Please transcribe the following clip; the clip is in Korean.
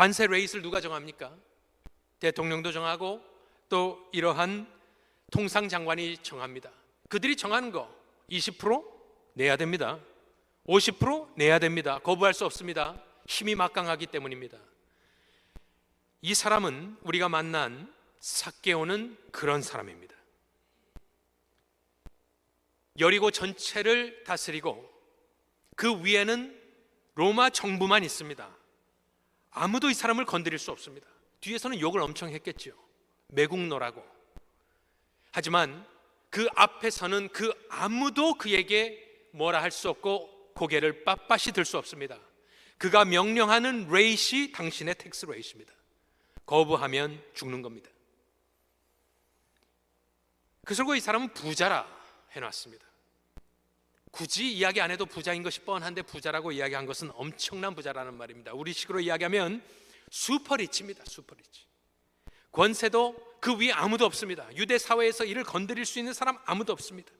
관세 레이스를 누가 정합니까? 대통령도 정하고 또 이러한 통상 장관이 정합니다. 그들이 정하는 거 20% 내야 됩니다. 50% 내야 됩니다. 거부할 수 없습니다. 힘이 막강하기 때문입니다. 이 사람은 우리가 만난 삭개오는 그런 사람입니다. 여리고 전체를 다스리고 그 위에는 로마 정부만 있습니다. 아무도 이 사람을 건드릴 수 없습니다. 뒤에서는 욕을 엄청 했겠죠. 매국노라고. 하지만 그 앞에서는 그 아무도 그에게 뭐라 할 수 없고 고개를 빳빳이 들 수 없습니다. 그가 명령하는 레이시 당신의 텍스 레이시입니다. 거부하면 죽는 겁니다. 그리고 이 사람은 부자라 해놨습니다. 굳이 이야기 안 해도 부자인 것이 뻔한데 부자라고 이야기한 것은 엄청난 부자라는 말입니다. 우리 식으로 이야기하면 슈퍼리치입니다. 슈퍼리치. 권세도 그 위에 아무도 없습니다. 유대 사회에서 이를 건드릴 수 있는 사람 아무도 없습니다.